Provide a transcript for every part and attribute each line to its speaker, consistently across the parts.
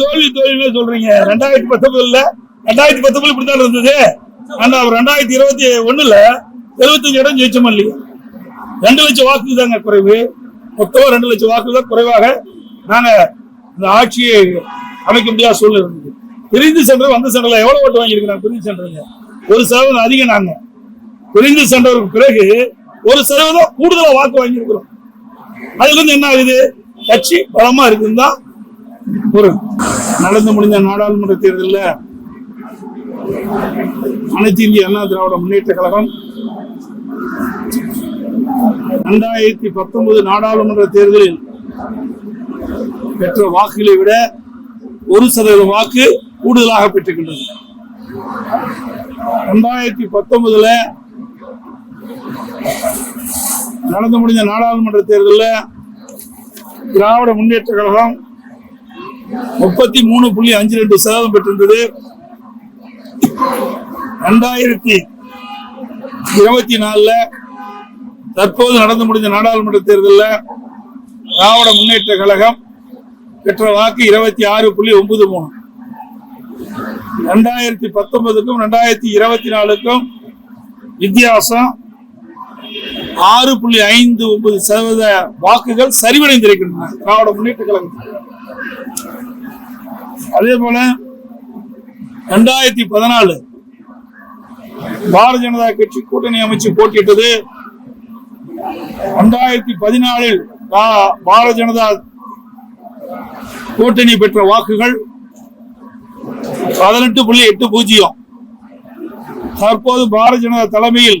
Speaker 1: தோல்வி தோல்வியே சொல்றீங்க? ரெண்டாயிரத்தி பத்தொன்பதுல? ரெண்டாயிரத்தி பத்தொன்பது இப்படித்தான் இருந்தது. ஆனா ரெண்டாயிரத்தி இருபத்தி ஒண்ணுல எழுபத்தஞ்சு இடம் ஜெயிச்சோம் இல்லையா? ரெண்டு லட்சம் வாக்கு தாங்க குறைவு. மொத்தம் ரெண்டு லட்சம் வாக்கு தான் குறைவாக நாங்க இந்த ஆட்சியை அமைக்க முடியாத சூழ்நிலை இருந்தது. பிரிந்து சென்ற வந்த சென்டர்ல எவ்வளவு ஓட்டு வாங்கியிருக்கிறாங்க? பிரிந்து சென்றவங்க ஒரு சதவீதம் அதிகம் நாங்க. பிரிந்து சென்றவருக்கு பிறகு ஒரு சதவீதம் கூடுதலா வாக்கு வாங்கியிருக்கிறோம். அதுல இருந்து என்ன ஆகுது? கட்சி பலமா இருக்குன்னு தான் ஒரு நடந்து முடிந்த நாடாளுமன்ற தேர்தலில் அனைத்து இந்திய அண்ணா திராவிட முன்னேற்ற கழகம் இரண்டாயிரத்தி பத்தொன்பது நாடாளுமன்ற தேர்தலில் பெற்ற வாக்குகளை விட ஒரு சதவீத வாக்கு கூடுதலாக பெற்றுக்கின்றது இரண்டாயிரத்தி பத்தொன்பதுல நடந்து முடிந்த நாடாளுமன்ற தேர்தலில் திராவிட முன்னேற்ற கழகம் முப்பத்தி மூணு புள்ளி அஞ்சு ரெண்டு சதவீதம் பெற்றிருந்தது. ரெண்டாயிரத்தி இருபத்தி நாலுல தற்போது நடந்து முடிந்த நாடாளுமன்ற தேர்தலில் திராவிட முன்னேற்ற கழகம் பெற்ற வாக்கு இருபத்தி ஆறு புள்ளி ஒன்பது மூணு. ரெண்டாயிரத்தி பத்தொன்பதுக்கும் ரெண்டாயிரத்தி இருபத்தி நாலுக்கும் வித்தியாசம் ஆறு புள்ளி ஐந்து ஒன்பது சதவீத வாக்குகள் சரிவடைந்திருக்கின்றன. திராவிட முன்னேற்ற கழகத்தில் அதே போல ரெண்டாயிரத்தி பதினாலு பாரதிய ஜனதா கட்சி கூட்டணி அமைச்சு போட்டியிட்டது. ரெண்டாயிரத்தி பதினாலில் பா- பாரதிய ஜனதா கூட்டணி பெற்ற வாக்குகள் பதினெட்டு புள்ளி எட்டு பூஜ்ஜியம். தற்போது பாரதிய ஜனதா தலைமையில்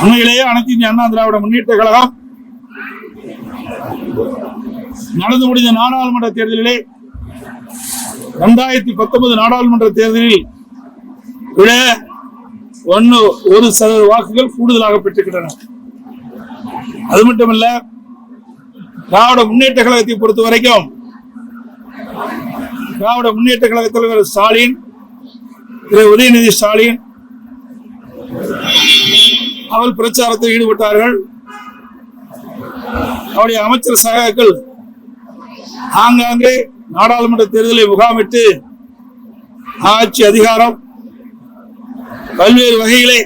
Speaker 1: உண்மையிலேயே அனைத்து இந்திய அண்ணா திராவிட முன்னேற்ற கழகம் நடந்து முடிந்த நாடாளுமன்ற தேர்தலிலே இரண்டாயிரத்தி பத்தொன்பது நாடாளுமன்ற தேர்தலில் விட ஒன்னு ஒரு சதவீத வாக்குகள் கூடுதலாக பெற்றுக்கின்றன அது மட்டுமல்ல திராவிட முன்னேற்ற கழகத்தை பொறுத்த வரைக்கும் திராவிட முன்னேற்ற கழக தலைவர் ஸ்டாலின் திரு உதயநிதி ஸ்டாலின் அவள் பிரச்சாரத்தில் ஈடுபட்டார்கள். அவருடைய அமைச்சர் சகாக்கள் ஆங்காங்கே நாடாளுமன்ற தேர்தலை முகாமிட்டு ஆட்சி அதிகாரம் பல்வேறு வகையிலே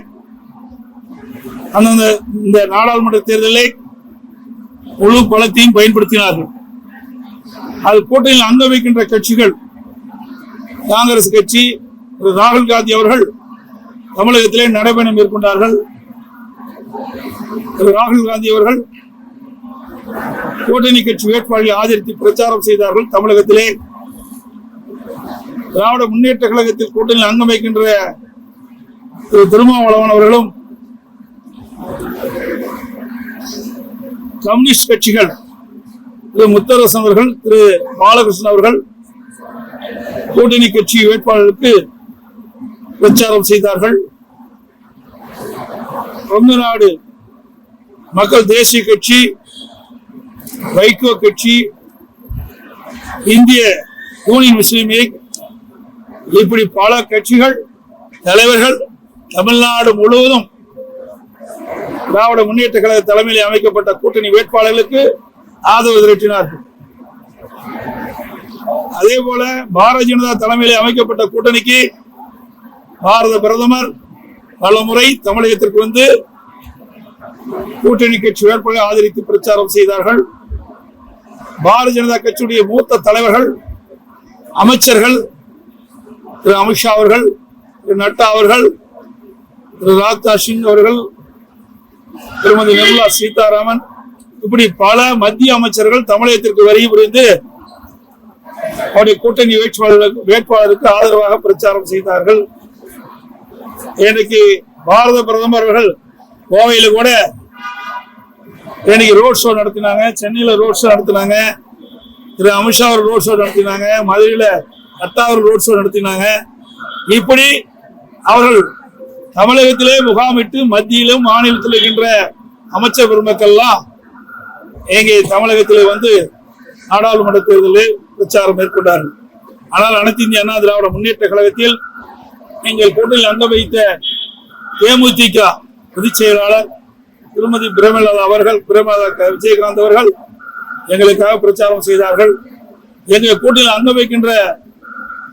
Speaker 1: அந்தந்த இந்த நாடாளுமன்ற தேர்தலை முழு பலத்தையும் பயன்படுத்தினார்கள். அது கூட்டணியில் அங்க வைக்கின்ற கட்சிகள் காங்கிரஸ் கட்சி ராகுல் காந்தி அவர்கள் தமிழகத்திலே நடைபயணம் மேற்கொண்டார்கள். ராகுல் காந்தி அவர்கள் கூட்டணி கட்சி வேட்பாளரை ஆதரித்து பிரச்சாரம் செய்தார்கள் தமிழகத்திலே. திராவிட முன்னேற்ற கழகத்தில் கூட்டணியில் அங்கம் வைக்கின்ற திரு திருமாவளவன் அவர்களும் கம்யூனிஸ்ட் கட்சிகள் திரு முத்தரசன் அவர்கள் திரு பாலகிருஷ்ணன் அவர்கள் கூட்டணி கட்சி வேட்பாளருக்கு பிரச்சாரம் செய்தார்கள். கொங்கு நாடு. மக்கள் தேசிய கட்சி வைகோ கட்சி இந்திய யூனியன் முஸ்லீம் லீக் இப்படி பல கட்சிகள் தலைவர்கள் தமிழ்நாடு முழுவதும் திராவிட முன்னேற்ற கழக தலைமையில் அமைக்கப்பட்ட கூட்டணி வேட்பாளர்களுக்கு ஆதரவு திரட்டினார்கள். அதே போல பாரதிய ஜனதா தலைமையில் அமைக்கப்பட்ட கூட்டணிக்கு பாரத பிரதமர் பல முறை தமிழகத்திற்கு வந்து கூட்டணி கட்சி வேட்பாளரை ஆதரித்து பிரச்சாரம் செய்தார்கள். பாரதிய ஜனதா கட்சியுடைய மூத்த தலைவர்கள் அமைச்சர்கள் திரு அமித்ஷா அவர்கள் திரு நட்டா அவர்கள் திரு ராஜ்நாத் சிங் அவர்கள் திருமதி நிர்மலா சீதாராமன் இப்படி பல மத்திய அமைச்சர்கள் தமிழகத்திற்கு வருகை புரிந்து அவருடைய கூட்டணி வேட்பாளர்களுக்கு வேட்பாளருக்கு ஆதரவாக பிரச்சாரம் செய்தார்கள். இன்னைக்கு பாரத பிரதமர் அவர்கள் கோவையில் கூட இன்னைக்கு ரோட் ஷோ நடத்தினாங்க. சென்னையில ரோட் ஷோ நடத்தினாங்க. திரு அமித்ஷா அவர் ரோட் ஷோ நடத்தினாங்க. மதுரையில அத்தாவர் ரோட் ஷோ நடத்தினாங்க. இப்படி அவர்கள் தமிழகத்திலே முகாமிட்டு மத்தியிலும் மாநிலத்தில் இருக்கின்ற அமைச்சர் பெருமக்கள்லாம் எங்கே தமிழகத்திலே வந்து நாடாளுமன்ற தேர்தலில் பிரச்சாரம் மேற்கொண்டார்கள். ஆனால் அனைத்து இந்திய அண்ணா திராவிட முன்னேற்ற கழகத்தில் எங்கள் கூட்டில் அங்க வைத்த தேமுதிக பொதுச் செயலாளர் திருமதி பிரேமலதா அவர்கள் பிரேமலதா விஜயகாந்த் அவர்கள் எங்களுக்காக பிரச்சாரம் செய்தார்கள். எங்கள் கூட்டில் அங்க வைக்கின்ற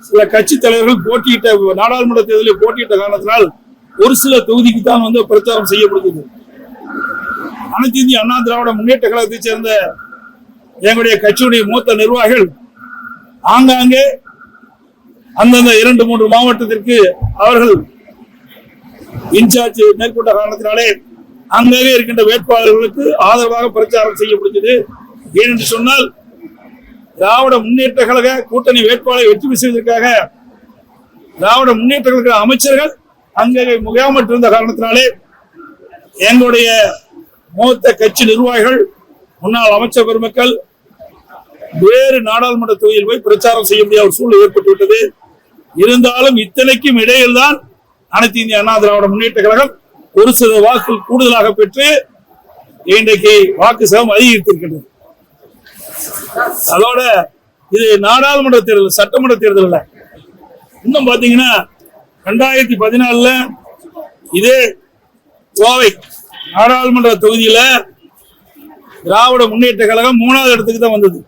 Speaker 1: சில கட்சி தலைவர்கள் போட்டியிட்ட நாடாளுமன்ற தேர்தலில் போட்டியிட்ட காரணத்தினால் ஒரு சில தொகுதிக்கு தான் வந்து பிரச்சாரம் செய்யப்படுகிறது. அனைத்து இந்திய அண்ணா திராவிட முன்னேற்ற கழகத்தைச் சேர்ந்த எங்களுடைய கட்சியுடைய மூத்த நிர்வாகிகள் ஆங்காங்கே அந்தந்த இரண்டு மூன்று மாவட்டத்திற்கு அவர்கள் இன்சார்ஜ் மேற்கொண்ட காரணத்தினாலே அங்கங்கே இருக்கின்ற வேட்பாளர்களுக்கு ஆதரவாக பிரச்சாரம் செய்யப்படுகிறது. ஏனென்று சொன்னால் திராவிட முன்னேற்ற கழக கூட்டணி வேட்பாளரை வெற்றி செய்வதற்காக திராவிட முன்னேற்ற கழக அமைச்சர்கள் அங்கே முகாமிட்டிருந்த காரணத்தினாலே எங்களுடைய மூத்த கட்சி நிர்வாகிகள் முன்னாள் அமைச்சர் பெருமக்கள் வேறு நாடாளுமன்ற தொகுதியில் போய் பிரச்சாரம் செய்ய முடியாத ஒரு சூழ்நிலை ஏற்பட்டுவிட்டது. இருந்தாலும் இத்தனைக்கும் இடையில் தான் அனைத்து இந்திய அண்ணா திராவிட முன்னேற்ற கழகம் ஒரு சில வாக்குகள் கூடுதலாக பெற்று இன்றைக்கு வாக்கு சதம் அதிகரித்திருக்கின்றது. அதோட இது நாடாளுமன்ற தேர்தல் சட்டமன்ற தேர்தல் இன்னும் பாத்தீங்கன்னா ரெண்டாயிரத்தி பதினாலுல இதே கோவை நாடாளுமன்ற தொகுதியில திராவிட முன்னேற்ற கழகம் மூணாவது இடத்துக்கு தான் வந்தது.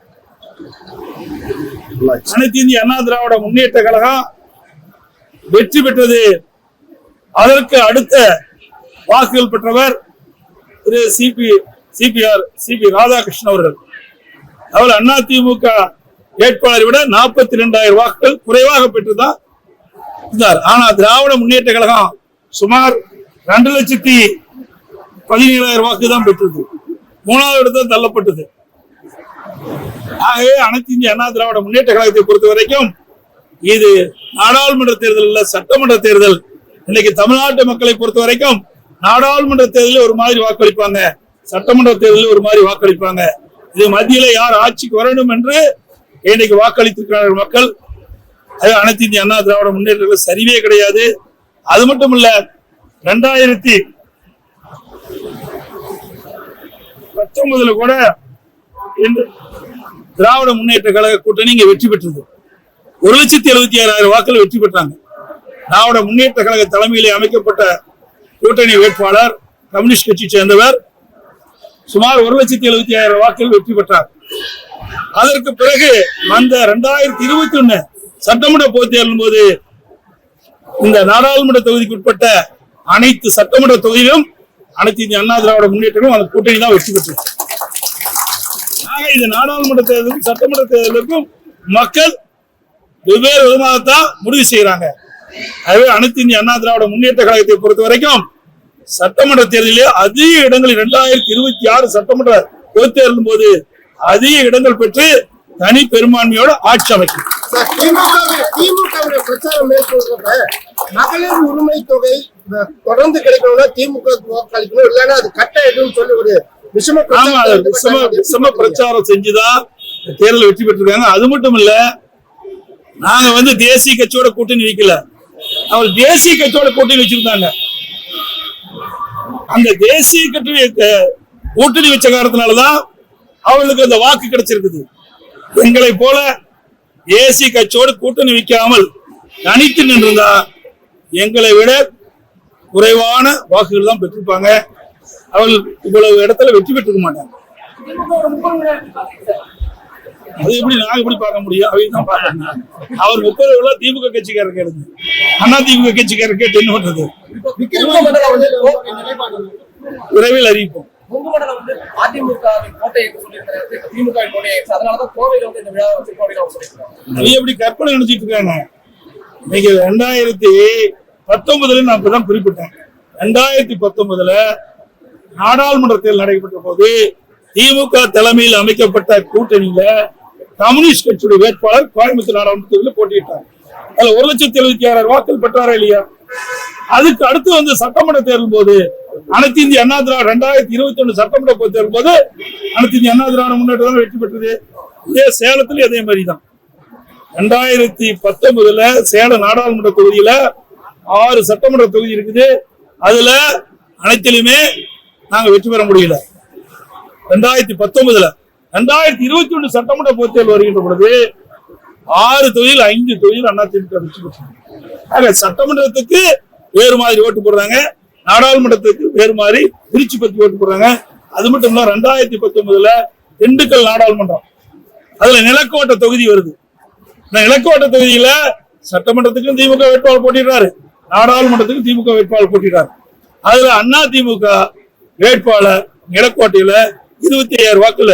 Speaker 1: அனைத்து இந்திய அண்ணா திராவிட முன்னேற்ற கழகம் வெற்றி பெற்றது. அதற்கு அடுத்த வாக்குகள் பெற்றவர் Thiru CP CPR CP Radhakrishnan அவர்கள். அவர் அண்ணா திமுக வேட்பாளரை விட நாற்பத்தி ரெண்டாயிரம் வாக்குகள் குறைவாக பெற்றுதான் இருந்தார். ஆனா திராவிட முன்னேற்ற கழகம் சுமார் ரெண்டு லட்சத்தி பதினேழாயிரம் வாக்கு தான் பெற்றது. மூணாவது இடத்தில் தள்ளப்பட்டது. ஆகவே அனைத்து இந்திய அண்ணா திராவிட முன்னேற்ற கழகத்தை பொறுத்த வரைக்கும் இது நாடாளுமன்ற தேர்தல் இல்ல சட்டமன்ற தேர்தல். இன்னைக்கு தமிழ்நாட்டு மக்களை பொறுத்த வரைக்கும் நாடாளுமன்ற தேர்தலில் ஒரு மாதிரி வாக்களிப்பாங்க. சட்டமன்ற தேர்தலில் ஒரு மாதிரி வாக்களிப்பாங்க. இது மத்தியில யார் ஆட்சிக்கு வரணும் என்று இன்னைக்கு வாக்களித்திருக்கிறார்கள் மக்கள். அது அனைத்து இந்திய அண்ணா திராவிட முன்னேற்ற சரிவே கிடையாது. அது மட்டும் இல்ல ரெண்டாயிரத்தி பத்தொன்பதுல கூட திராவிட முன்னேற்ற கழக கூட்டணி இங்க வெற்றி பெற்றது. ஒரு லட்சத்தி எழுபத்தி ஆறாயிரம் வாக்கள் வெற்றி பெற்றாங்க. திராவிட முன்னேற்ற கழக தலைமையிலே அமைக்கப்பட்ட கூட்டணி வேட்பாளர் கம்யூனிஸ்ட் கட்சி சேர்ந்தவர் சுமார் ஒரு லட்சத்தி எழுபத்தி ஆயிரம் வாக்குகள் வெற்றி பெற்றார். அதற்கு பிறகு வந்த ரெண்டாயிரத்தி இருபத்தி ஒன்னு சட்டமன்ற பொதுத் தேர்தலும் போது இந்த நாடாளுமன்ற தொகுதிக்கு உட்பட்ட அனைத்து சட்டமன்ற தொகுதியிலும் அனைத்து இந்திய அண்ணா திராவிட முன்னேற்றமும் அந்த கூட்டணி தான் வெற்றி பெற்றது. ஆக இந்த நாடாளுமன்ற தேர்தலுக்கும் சட்டமன்ற தேர்தலுக்கும் மக்கள் வெவ்வேறு விதமாகத்தான் முடிவு செய்யறாங்க ஆகவே அனைத்து இந்திய அண்ணா திராவிட முன்னேற்ற கழகத்தை பொறுத்த வரைக்கும் சட்டமன்ற தேர்தலிலே அதிக இடங்கள் இரண்டாயிரத்தி இருபத்தி ஆறு சட்டமன்ற பொதுத் தேர்தலின் போது அதிக இடங்கள் பெற்று தனி பெரும்பான்மையோட ஆட்சி அமைக்கும்.
Speaker 2: மகளிர் உரிமை தொகை தொடர்ந்து கிடைக்கணும்னா திமுக வாக்களிக்கணும் இல்லைன்னா அது கட்டாயிடும் சொல்லி ஒரு விஷம
Speaker 1: பிரச்சாரம் செஞ்சுதான் தேர்தல் வெற்றி பெற்றிருக்காங்க. அது மட்டும் இல்ல நாங்க வந்து தேசிய கட்சியோட கூட்டணி வைக்கல. அவர் தேசிய கட்சியோட கூட்டணி வச்சிருந்தாங்க. அந்த தேசிய கட்சி கூட்டணி வச்ச காரணத்தினாலதான் அவர்களுக்கு அந்த வாக்கு கிடைச்சிருக்குது. எங்களை போல தேசிய கட்சியோடு கூட்டணி வைக்காமல் தனித்து நின்றிருந்தா எங்களை விட குறைவான வாக்குகள் தான் பெற்றிருப்பாங்க. அவள் இவ்வளவு இடத்துல வெற்றி பெற்றிருக்க மாட்டாங்க. அது எப்படி நாங்க எப்படி பார்க்க முடியும்? அவங்க தான் பார்க்கணும். அவர் முப்பது விழா திமுக கட்சிக்காரர் கேளுங்க. அண்ணா திமுக கட்சிக்காரர் கேட்டு என்ன பண்றது? விரைவில் அறிவிப்போம்.
Speaker 3: உங்க
Speaker 1: அது எப்படி கற்பனை நினைச்சிட்டு இருக்காங்க இன்னைக்கு ரெண்டாயிரத்தி பத்தொன்பதுல நான் இப்பதான் குறிப்பிட்டேன். ரெண்டாயிரத்தி பத்தொன்பதுல நாடாளுமன்ற தேர்தல் நடைபெற்ற போது திமுக தலைமையில் அமைக்கப்பட்ட கூட்டணியில கம்யூனிஸ்ட் கட்சியுடைய வேட்பாளர் கோயம்புத்தூர் நாடாளுமன்ற தொகுதியில் போட்டியிட்டார். அதுல ஒரு லட்சத்தி எழுபத்தி ஆறாயிரம் வாக்கள் பெற்றாரா இல்லையா? அதுக்கு அடுத்து வந்து சட்டமன்ற தேர்தல் போது அனைத்து இந்திய அண்ணா திராவிட ரெண்டாயிரத்தி இருபத்தி ஒண்ணு சட்டமன்ற தேர்தல் போது அனைத்து இந்திய அண்ணா திராவிட முன்னேற்றம் தான் வெற்றி பெற்றது. இதே சேலத்திலும் அதே மாதிரி தான் ரெண்டாயிரத்தி பத்தொன்பதுல சேலம் நாடாளுமன்ற தொகுதியில ஆறு சட்டமன்ற தொகுதி இருக்குது. அதுல அனைத்திலுமே நாங்க வெற்றி பெற முடியல. ரெண்டாயிரத்தி பத்தொன்பதுல ரெண்டாயிரத்தி இருபத்தி ஒன்று சட்டமன்ற பொதுத் தேர்தல் வருகின்ற பொழுது ஆறு தொழில் ஐந்து தொழில் அதிமுக வெற்றி பெற்றாங்க சட்டமன்றத்துக்கு வேறு மாதிரி ஓட்டு போடுறாங்க. நாடாளுமன்றத்துக்கு வேறு மாதிரி திருச்சி பத்தி ஓட்டு போடுறாங்க. அது மட்டும் இல்ல ரெண்டாயிரத்தி பத்தொன்பதுல திண்டுக்கல் நாடாளுமன்றம். அதுல நிலக்கோட்டை தொகுதி வருது. இந்த நிலக்கோட்டை தொகுதியில சட்டமன்றத்துக்கும் திமுக வேட்பாளர் போட்டிடுறாரு. நாடாளுமன்றத்துக்கும் திமுக வேட்பாளர் போட்டிடுறாரு. அதுல அண்ணா திமுக வேட்பாளர் நிலக்கோட்டையில இருபத்தி ஐயாயிரம் வாக்குல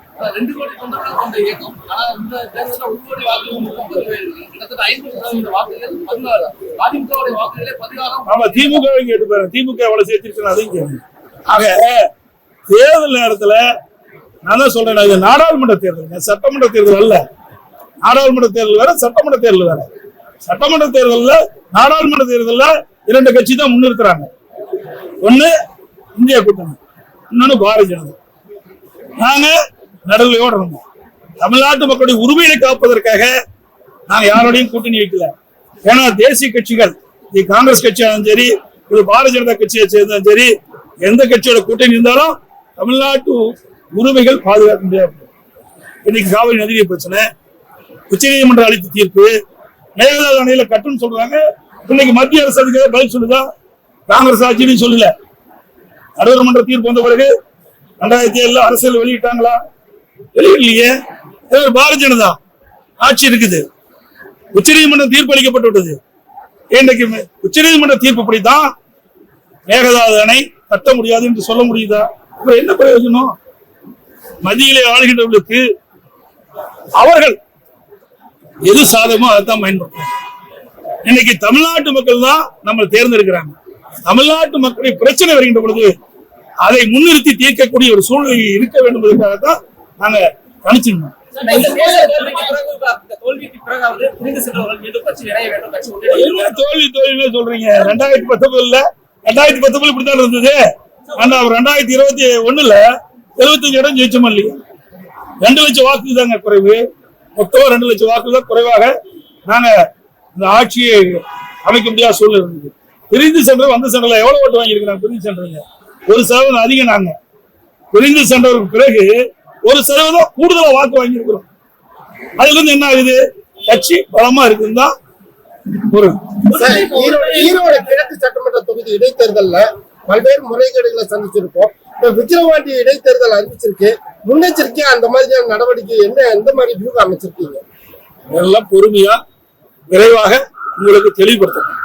Speaker 3: ரெண்டு கோடி தொண்டர்கள் கொண்ட இயக்கம். ஆனா இந்த தேர்தலில் ஒரு கோடி வாக்குகள். கிட்டத்தட்ட ஐம்பது சதவீத வாக்குகள் பதினாறு அதிமுகவுடைய வாக்குகளே பதினாறாம்.
Speaker 1: ஆமா திமுக கேட்டு பாருங்க. திமுக எவ்வளவு சேர்த்திருக்கணும் அதையும் கேளுங்க. ஆக தேர்தல் நேரத்துல நான் தான் சொல்றேன் இது நாடாளுமன்ற தேர்தல் சட்டமன்ற தேர்தல் அல்ல. நாடாளுமன்ற தேர்தல் வேற சட்டமன்ற தேர்தல் வேற. சட்டமன்ற தேர்தல்ல நாடாளுமன்ற தேர்தல்ல இரண்டு கட்சி தான் முன்னிறுத்துறாங்க. ஒண்ணு இந்திய கூட்டணி இன்னொன்னு பாரதிய ஜனதா. நாங்க நடுவுலையோட இருந்தோம். தமிழ்நாட்டு மக்களுடைய உரிமையை காப்பதற்காக நாங்க யாரோடையும் கூட்டணி வைக்கல. ஏன்னா தேசிய கட்சிகள் இது காங்கிரஸ் கட்சியாலும் சரி இது பாரதிய ஜனதா கட்சியை சேர்ந்தாலும் சரி எந்த கட்சியோட கூட்டணி இருந்தாலும் தமிழ்நாட்டு உரிமைகள் பாதுகாக்க முடியாது. இன்னைக்கு காவிரி நதிநீர் பிரச்சனை உச்சநீதிமன்றம் அளித்த தீர்ப்பு மேகதாது அணையில கட்டுன்னு சொல்றாங்க. இன்னைக்கு மத்திய அரசு அதுக்கு பதில் சொல்லுதா? காங்கிரஸ் ஆட்சின்னு சொல்லல. நடுவர் மன்ற தீர்ப்பு வந்த பிறகு ரெண்டாயிரத்தி ஏழுல அரசியல் வெளியிட்டாங்களா? வெளியிடலையே? பாரதிய ஜனதா ஆட்சி இருக்குது. உச்சநீதிமன்றம் தீர்ப்பு அளிக்கப்பட்டு விட்டது. இன்றைக்கு உச்சநீதிமன்ற தீர்ப்பு படிதான் மேகதாது அணை கட்ட முடியாது என்று சொல்ல முடியுதா? அப்புறம் என்ன பிரயோஜனம்? மத்தியிலே ஆளுகின்றவர்களுக்கு அவர்கள் எது சாதகமோ அதைத்தான் பயன்படுத்தும் இன்னைக்கு தமிழ்நாட்டு மக்கள் தான் நம்ம தேர்ந்தெடுக்கிறாங்க. தமிழ்நாட்டு மக்களுடைய பிரச்சனை வருகின்ற பொழுது அதை முன்னிறுத்தி தீர்க்கக்கூடிய ஒரு சூழ்நிலை இருக்க வேண்டும் என்பதற்காகத்தான் நாங்க கணிச்சிருந்தோம். தோல்வி தோல்வின்னு சொல்றீங்க? ரெண்டாயிரத்தி பத்தொன்பதுல ரெண்டாயிரத்தி பத்தொன்பது இப்படித்தான் இருந்தது. ஆனா ரெண்டாயிரத்தி இருபத்தி ஒண்ணுல எழுபத்தஞ்சு இடம் ஜெயிச்சோம் இல்லையா ரெண்டு லட்சம் வாக்கு தாங்க குறைவு. மொத்தம் ரெண்டு லட்சம் வாக்கு தான் குறைவாக நாங்க இந்த ஆட்சியை அமைக்க முடியாத சூழ்நிலை இருந்தது. பிரிந்து சென்ற வந்த சென்றல எவ்வளவு ஓட்டு வாங்கியிருக்கிறாங்க? பிரிந்து சென்றவங்க ஒரு சதவீதம் அதிகம் நாங்க. பிரிந்து சென்றவருக்கு பிறகு ஒரு சதவீதம் கூடுதலா வாக்கு வாங்கியிருக்கிறோம் அதுல இருந்து என்ன ஆகுது? கட்சி பலமா இருக்குன்னு தான்
Speaker 2: ஈரோடு ஈரோடு கிழக்கு சட்டமன்ற தொகுதி இடைத்தேர்தல்ல பல்வேறு முறைகேடுகளை சந்திச்சிருக்கோம். இப்ப விக்கிரவாண்டி இடைத்தேர்தல் அறிவிச்சிருக்கு. முன்னெச்சரிக்கையா அந்த மாதிரியான நடவடிக்கை என்ன எந்த மாதிரி வியூகம் அமைச்சிருக்கீங்க
Speaker 1: எல்லாம் பொறுமையா விரைவாக உங்களுக்கு தெளிவுபடுத்தணும்.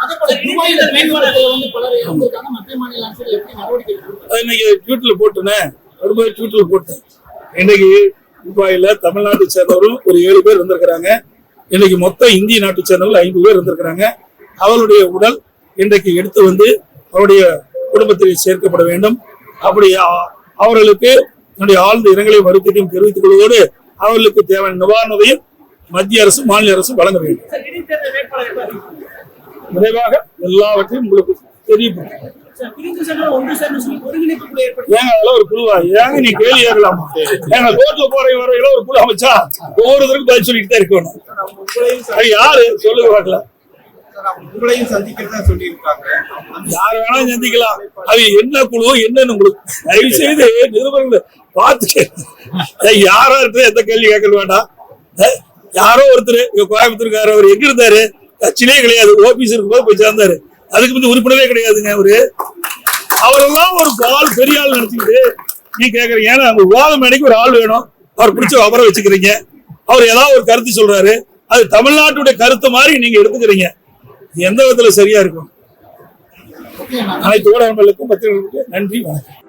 Speaker 1: இன்னைக்கு ட்வீட்ல போட்டுனே. வரும்போது ட்வீட்ல போட்டேன். இன்னைக்கு துபாயில தமிழ்நாட்டை சேர்ந்தவரும் ஒரு ஏழு பேர் இருந்திருக்கிறாங்க. இன்னைக்கு மொத்தம் இந்திய நாட்டை சேர்ந்தவர்கள் ஐந்து பேர் இருந்திருக்கிறாங்க. அவருடைய உடல் இன்றைக்கு எடுத்து வந்து அவருடைய குடும்பத்தில் சேர்க்கப்பட வேண்டும். அப்படி அவர்களுக்கு என்னுடைய ஆழ்ந்த இரங்கலை வருத்தத்தையும் தெரிவித்துக் கொள்வதோடு அவர்களுக்கு தேவையான நிவாரணத்தையும் மத்திய அரசு மாநில அரசு வழங்க வேண்டும்? விரைவாக எல்லாவற்றையும் உங்களுக்கு தெரியப்படுத்தும் ஏங்க ஒரு குழுவா? ஏங்க நீ கேள்வி கேட்கலாமா? ஏங்க ரோட்ல போற வரையில ஒரு குழு அமைச்சா ஒவ்வொருத்தருக்கும் பதில் சொல்லிட்டு தான் இருக்கணும். யாரு? சொல்லுங்க பார்க்கலாம்
Speaker 4: உங்களையும் சந்திக்கிறதா சொல்லியிருக்காங்க.
Speaker 1: யார் வேணாலும் சந்திக்கலாம். அது என்ன குழு என்னன்னு உங்களுக்கு தயவு செய்து நிருபர்களை யாரா இருக்கு எந்த கேள்வி கேட்க வேண்டாம். யாரோ ஒருத்தர் இங்க கோயம்புத்தூர்காரர் அவர் எங்க இருந்தாரு? கட்சியிலே கிடையாது. ஓபிஎஸ் இருக்கும்போது போய் சேர்ந்தாரு. அதுக்கு வந்து உறுப்பினரே கிடையாதுங்க அவரு. அவரெல்லாம் ஒரு ஆள் பெரிய ஆள் நினைச்சுக்கிட்டு நீ கேக்குறீங்க ஏன்னா அவங்க விவாத மேடைக்கு ஒரு ஆள் வேணும். அவர் பிடிச்ச அவரை வச்சுக்கிறீங்க. அவர் ஏதாவது ஒரு கருத்து சொல்றாரு. அது தமிழ்நாட்டுடைய கருத்து மாதிரி நீங்க எடுத்துக்கிறீங்க. எந்த விதத்துல சரியா இருக்கும்? அனைத்து ஊடகங்களுக்கும் பத்திரிகைகளுக்கு நன்றி வணக்கம்.